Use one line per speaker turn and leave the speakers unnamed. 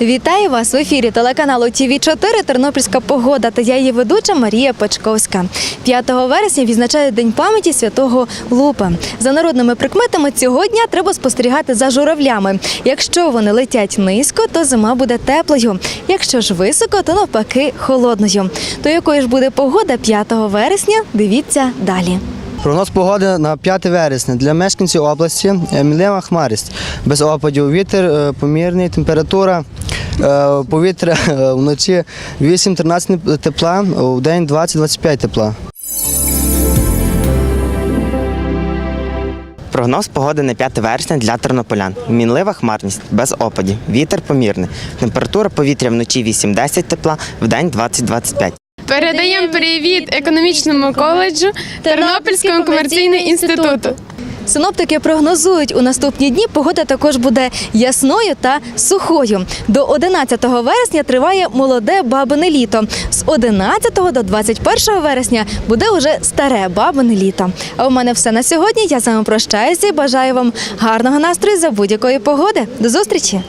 Вітаю вас в ефірі телеканалу ТВ 4 Тернопільська погода та я її ведуча Марія Печковська. 5 вересня відзначають День пам'яті святого Лупа. За народними прикметами цього дня треба спостерігати за журавлями. Якщо вони летять низько, то зима буде теплою. Якщо ж високо, то навпаки холодною. То якою ж буде погода 5 вересня? Дивіться далі.
Прогноз погоди на 5 вересня для мешканців області е, мінлива хмарість. Без опадів вітер е, помірний, температура повітря е, вночі 8-13 тепла, в день 20-25 тепла.
Прогноз погоди на 5 вересня для тернополян. Мінлива хмарність, без опадів. Вітер помірний. Температура повітря вночі 8-10 тепла, вдень 20-25.
Передаємо привіт економічному коледжу Тернопільському комерційному інституту.
Синоптики прогнозують, у наступні дні погода також буде ясною та сухою. До 11 вересня триває молоде бабине літо. З 11 до 21 вересня буде уже старе бабине літо. А у мене все на сьогодні. Я з вами прощаюся і бажаю вам гарного настрою за будь-якої погоди. До зустрічі!